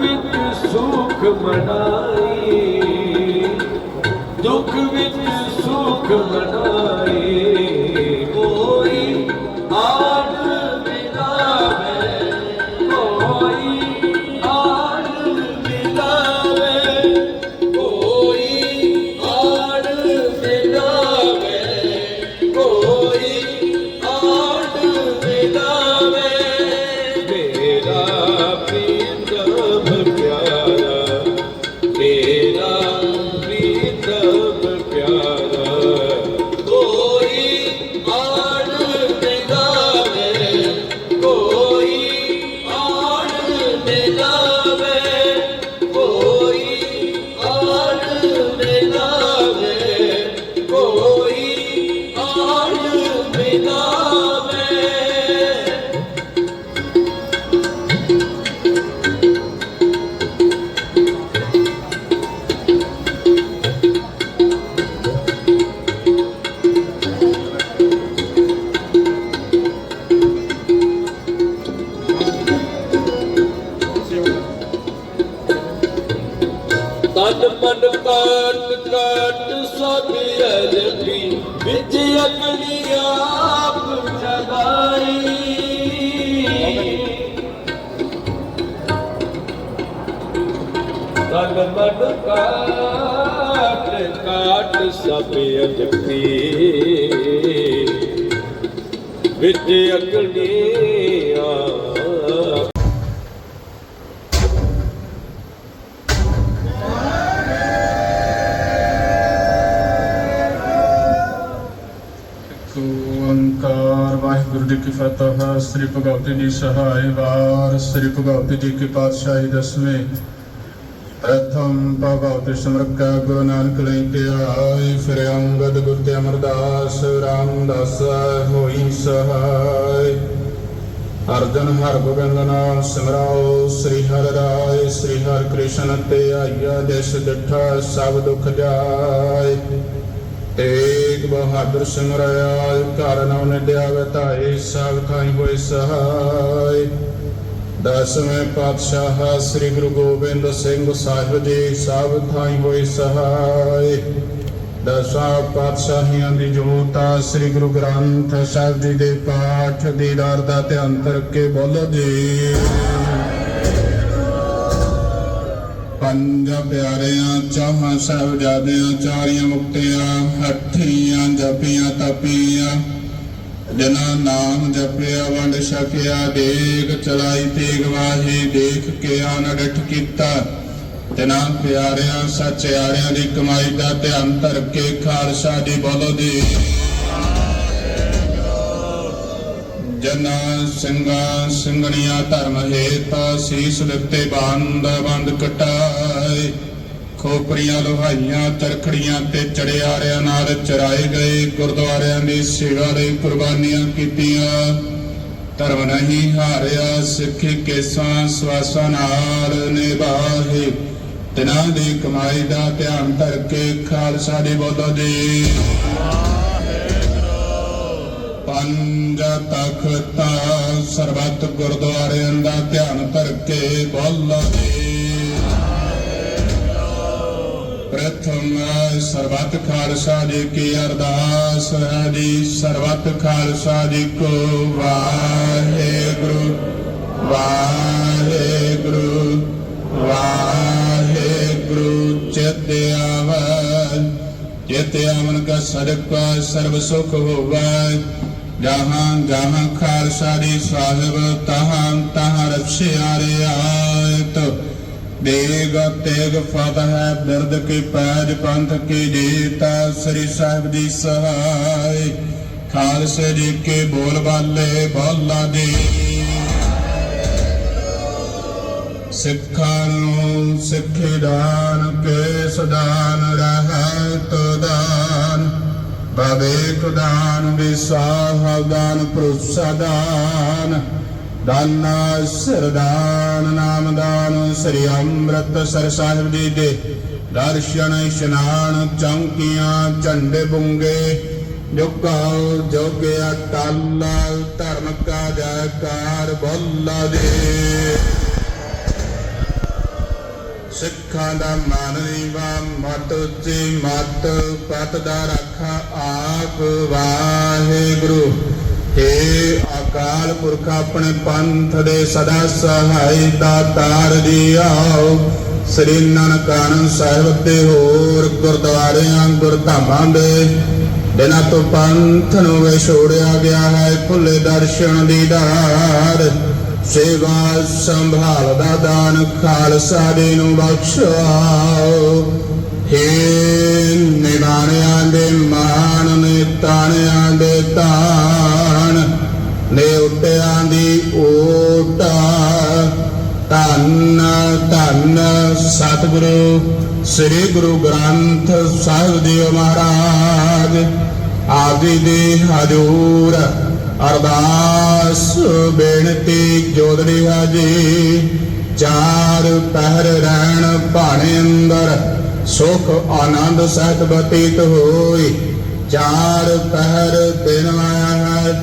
ਵਿੱਚ ਸੁਖ ਮਨਾਈ। ਦੁੱਖ ਵਿੱਚ ਸੁਖ ਮਨਾਈ। ਮਨ ਕਾਟ ਕਾਟ ਸਭ ਅਰਬੀ ਵਿੱਚ ਅਗਨੀ ਆਪ ਜਗਾਈ। ਤਨ ਮਨ ਕਾਟ ਕਾਟ ਸਭ ਅਰਬੀ ਵਿੱਚ ਅਗਨੀ ਆਪ ਵਾਹਿਗੁਰੂ ਜੀ ਕੀ ਫਤਿਹ ਸ੍ਰੀ ਭਗਵਤੀ ਜੀ ਸਹਾਇ ਵਾਰ, ਸ੍ਰੀ ਭਗਵਤੀ ਜੀ ਕੀ ਪਾਤਸ਼ਾਹੀ ਦਸਵੇਂ ਪ੍ਰਥਮ ਭਗਵਤੀ ਸਮਰਕਾ ਗੁਰੂ ਨਾਨਕ ਲਈ ਤੇ ਆਏ ਫਿਰ ਅੰਗਦ ਗੁਰ ਤੇ ਅਮਰਦਾਸ, ਰਾਮਦਾਸ ਹੋਈ ਸਹਾਇ ਅਰਜਨ ਹਰ ਗੋਬਿੰਦ ਨਾਮ ਸਿਮਰਾਓ, ਸ੍ਰੀ ਹਰਿ ਰਾਏ, ਸ੍ਰੀ ਹਰਿ ਕ੍ਰਿਸ਼ਨ ਤੇ ਆਇਆ ਦੇਸ ਡਿਠਾ ਸਭ ਦੁਖ ਜਾਏ। ਤੇਗ ਬਹਾਦਰ ਸਿਮਰਿਆ ਘਰ ਨਉ ਨਿਡਿਆ ਵਤਾਏ ਸਭ ਥਾਈ ਹੋਏ ਸਹਾਇ ਦਸਵੇਂ ਪਾਤਸ਼ਾਹ ਸ੍ਰੀ ਗੁਰੂ ਗੋਬਿੰਦ ਸਿੰਘ ਸਾਹਿਬ ਜੀ ਸਭ ਥਾਈ ਹੋਏ ਸਹਾਇ ਦਸਾਂ ਪਾਤਸ਼ਾਹੀਆਂ ਦੀ ਜੋਤਾ ਸ੍ਰੀ ਗੁਰੂ ਗ੍ਰੰਥ ਸਾਹਿਬ ਜੀ ਦੇ ਪਾਠ ਦੀਦਾਰ ਦਾ ਧਿਆਨ ਕਰਕੇ ਬੋਲੋ ਜੀ। ਪੰਜ ਪਿਆਰਿਆਂ, ਚਾਹਾਂ ਸਾਹਿਬਜ਼ਾਦਿਆਂ, ਚਾਰੀਆਂ ਮੁਕਤਿਆਂ ਹੱਠੀਆਂ ਜਪੀਆਂ, ਤਪੀਆਂ। ਜਿਨ੍ਹਾਂ ਨਾਮ ਜਪਿਆ, ਵੰਡ ਛਕਿਆ ਦੇਖ ਚਲਾਈ ਤੇਗ ਵਾਹੀ, ਦੇਖ ਕੇ ਅਨੜਠ ਕੀਤਾ। ਤਿਨਾਂ ਪਿਆਰਿਆਂ, ਸੱਚਿਆਰਿਆਂ ਦੀ ਕਮਾਈ ਦਾ ਧਿਆਨ ਧਰ ਕੇ ਖਾਲਸਾ ਦੀ ਬੋਲੋ ਦੀ। ਜਨਾ ਸਿੰਘਾਂ ਸਿੰਘਣੀਆਂ ਧਰਮ ਹੇਤ ਸੀਸ ਲਿਖਤੇ ਬੰਦ ਬੰਦ ਕਟਾਏ। ਖੋਪਰੀਆਂ ਲੋਹਾਈਆਂ ਚਰਖੜੀਆਂ ਤੇ ਚੜਿਆਰਿਆਂ ਨਾਲ ਚਰਾਏ ਗਏ, ਗੁਰਦੁਆਰਿਆਂ ਦੀ ਸੇਵਾ ਲਈ ਕੁਰਬਾਨੀਆਂ ਕੀਤੀਆਂ। ਧਰਮ ਨਹੀਂ ਹਾਰਿਆ, ਸਿੱਖੀ ਕੇਸਾਂ ਸਵਾਸਾਂ ਨਾਲ ਨਿਭਾਹੇ ਤਿਨਾਂ ਦੀ ਕਮਾਈ ਦਾ ਧਿਆਨ ਧਰ ਕੇ ਖਾਲਸਾ ਦੀ ਬੋਲੋ ਜੀ ਪੰਜ ਤਖਤਾ ਸਰਬੱਤ ਗੁਰਦੁਆਰਿਆਂ ਦਾ ਧਿਆਨ ਕਰਕੇ ਕੇ ਬੋਲੋ ਜੀ। ਪ੍ਰਥਮ ਸਰਬੱਤ ਖਾਲਸਾ ਜੀ ਕੀ ਅਰਦਾਸ ਹੈ ਜੀ। ਸਰਬੱਤ ਖਾਲਸਾ ਜੀ ਕੋ ਵਾਹਿਗੁਰੂ ਵਾਹਿਗੁਰੂ ਵਾਹਿਗੁਰੂ। ਚਿਤ ਆਵੈ ਕਾ ਸਦਕ ਸਰਬ ਸੁਖ ਹੋਵੈ। ਜਹਾਂ ਜਹਾਂ ਖਾਲਸਾ ਜੀ ਸਾਹਿਬ ਤਹਾਂ ਤਹਾਂ ਰਖਿਆ ਰਿਆਇਤ ਦੇਗ ਤੇਗ ਫਤਿਹ ਬਿਰਦ ਕੀ ਪੈਜ ਪੰਥ ਕੀ ਜੀਤਾ ਸ੍ਰੀ ਸਾਹਿਬ ਦੀ ਸਹਾਇ ਖਾਲਸੇ ਜੀ ਕੇ ਬੋਲ ਬਾਲੇ, ਬੋਲਾ ਦੀ ਸਿੱਖਾਂ ਨੂੰ ਸਿੱਖੀ ਦਾਨ ਕੇ ਸਦਾਨ ਰਹਿਤ ਦਾਨ। ਬਵੇਕ ਦਾਨ ਵਿਸਾਹ ਦਾਨ ਪ੍ਰਸਾਦਾਨ। ਦਾਨਾ ਸਰਦਾਨ ਨਾਮਦਾਨ ਸ੍ਰੀ ਅੰਮ੍ਰਿਤਸਰ ਸਾਹਿਬ ਜੀ ਦੇ ਦਰਸ਼ਨ ਇਸ਼ਨਾਨ ਚੌਂਕੀਆਂ ਝੰਡੇ ਬੁੰਗੇ। ਜੋਗਾ ਜੋਗਿਆ ਟਾਲਾ ਧਰਮ ਕਾ ਜੈਕਾਰ ਬੋਲਾ ਦੇ। ਸਿੱਖਾਂ ਦਾ ਮਨ ਨੀਵਾ, ਮਤ ਉੱਚੀ ਮਤ ਪਤ ਦਾ ਰੱਖਾ ਆਪ ਵਾਹਿਗੁਰੂ। ਹੇ ਅਕਾਲ ਪੁਰਖ, ਆਪਣੇ ਪੰਥ ਦੇ ਸਦਾ ਸਹਾਈ ਦਾਤਾਰ ਜੀ ਆਓ ਸ੍ਰੀ ਨਾਨਕਾਨ ਸਾਹਿਬ ਤੇ ਹੋਰ ਗੁਰਦੁਆਰਿਆਂ, ਗੁਰਧਾਮਾਂ ਦੇ ਬਿਨਾਂ ਤੋਂ ਪੰਥ ਨੂੰ ਵਿਛੋੜਿਆ ਗਿਆ ਹੈ ਖੁੱਲੇ ਦਰਸ਼ਨ ਦੀ ਧਾਰ। ਸੇਵਾ ਸੰਭਾਲ ਦਾ ਦਾਨ ਖਾਲਸਾ ਦੇ ਨੂੰ ਬਖਸ਼ਾਓ ਹੇ ਨਿਵਾਣਿਆਂ ਦੇ ਮਾਨ ਨੇ ਤਾਣਿਆਂ ਦੇ ਤਾਣ ਨੇ ਉੱਟਿਆਂ ਦੀ ਓਟਾ ਧੰਨ ਧੰਨ ਸਤਿਗੁਰੂ, ਸ੍ਰੀ ਗੁਰੂ ਗ੍ਰੰਥ ਸਾਹਿਬ ਜੀ ਮਹਾਰਾਜ, ਆਦਿ ਦੇ ਹਜੂਰ ਅਰਦਾਸ ਬੇਨਤੀ ਜੋਦੜੀ ਹਾਜੀ ਚਾਰ ਪਹਿਰ ਰਹਿਣ ਭਾਣੇ ਅੰਦਰ, ਸੁਖ ਆਨੰਦ ਸਹਿਤ ਬਤੀਤ ਹੋਈ। ਚਾਰ ਪਹਿਰ ਦਿਨ ਆਇਆ ਹੈ,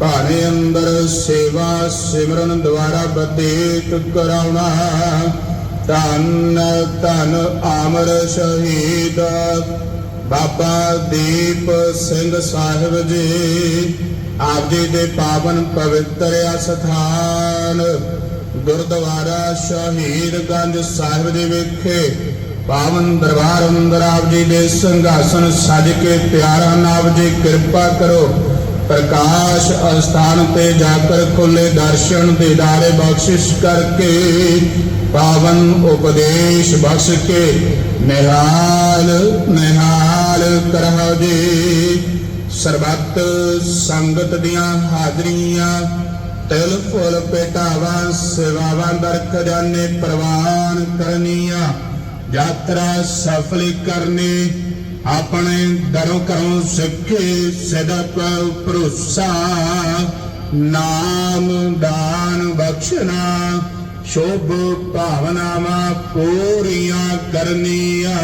ਭਾਣੇ ਅੰਦਰ ਸੇਵਾ ਸਿਮਰਨ ਦੁਆਰਾ ਬਤੀਤ ਕਰਾਉਣਾ। ਧੰਨ ਧੰਨ ਆਮਰ ਸ਼ਹੀਦ, ਬਾਬਾ ਦੀਪ ਸਿੰਘ ਸਾਹਿਬ ਜੀ। ਆਪ ਜੀ ਦੇ ਪਾਵਨ ਪਵਿੱਤਰ ਅਸਥਾਨ, ਗੁਰਦੁਆਰਾ ਸ਼ਹੀਦਗੰਜ ਸਾਹਿਬ ਦੇ ਵਿਖੇ ਪਾਵਨ ਦਰਬਾਰ ਅੰਦਰ ਆਪ ਜੀ ਦੇ ਸਿੰਘਾਸਨ ਸਜ ਕੇ ਪਿਆਰਾ ਨਾਮ ਜੀ ਕਿਰਪਾ ਕਰੋ। ਪ੍ਰਕਾਸ਼ ਅਸਥਾਨ ਤੇ ਜਾਕਰ ਖੁੱਲੇ ਦਰਸ਼ਨ ਦੀਦਾਰੇ ਬਖਸ਼ਿਸ਼ ਕਰਕੇ ਪਾਵਨ ਉਪਦੇਸ਼ ਬਖਸ਼ ਕੇ ਨਿਹਾਲ ਨਿਹਾਲ ਕਰਹੁ ਜੀ। ਸਰਬੱਤ ਸੰਗਤ ਦੀਆਂ ਹਾਜ਼ਰੀਆਂ, ਤਿਲ ਫੁੱਲ ਪੇਟਾਵਾਂ ਸੇਵਾਵਾਂ ਦਰ ਖਜ਼ਾਨੇ ਪ੍ਰਵਾਨ ਕਰਨੀਆਂ। ਯਾਤਰਾ ਸਫਲ ਕਰਨੀ, ਆਪਣੇ ਦਰੋਂ ਕਰੋਂ ਸਿੱਖੇ ਸਦਪ ਭਰੋਸਾ। ਨਾਮ ਦਾਨ ਬਖਸ਼ਣਾ, ਸ਼ੁਭ ਭਾਵਨਾਵਾਂ ਪੂਰੀਆਂ ਕਰਨੀਆਂ।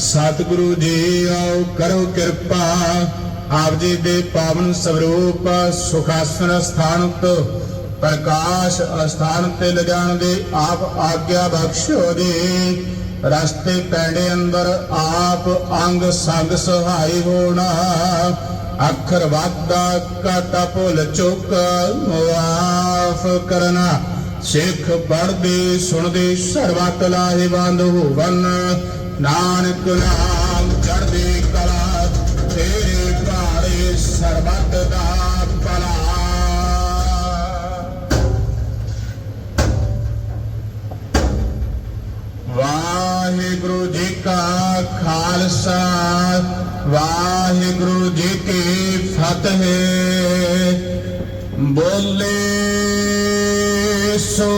ਸਤਿਗੁਰੂ ਜੀ ਆਓ ਕਰੋ ਕਿਰਪਾ, ਆਪ ਜੀ ਦੇ ਪਾਵਨ ਸਰੂਪ ਸੁਖਾਸਨ ਸਥਾਨ ਤੋਂ ਪ੍ਰਕਾਸ਼ ਅਸਥਾਨ ਤੇ ਲਿਜਾਣ ਦੇ ਆਪ ਆਗਿਆ ਬਖਸ਼ੋ ਜੀ। ਰਸਤੇ ਪੈੜੇ ਅੰਦਰ ਆਪ ਅੰਗ ਸੰਗ ਸਹਾਈ ਹੋਣਾ, ਅੱਖਰ ਵਾਦਾ ਕਾਟਾ ਭੁੱਲ ਚੁੱਕ ਮਾਫ ਕਰਨਾ, ਸਿੱਖ ਪੜਦੇ ਸੁਣਦੇ ਸਰਬਤ ਲਾਹੇਵੰਦ ਹੋਵਨ ਨਾਨਕ ਨਾਮ ਚੜ੍ਹਦੀ ਕਲਾ, ਤੇਰੇ ਭਾਰੇ ਸਰਬਤ ਦਾ ਭਲਾ। ਵਾਹਿਗੁਰੂ ਜੀ ਕਾ ਖਾਲਸਾ, ਵਾਹਿਗੁਰੂ ਜੀ ਕੀ ਫਤਿਹ। ਬੋਲੇ ਸੋ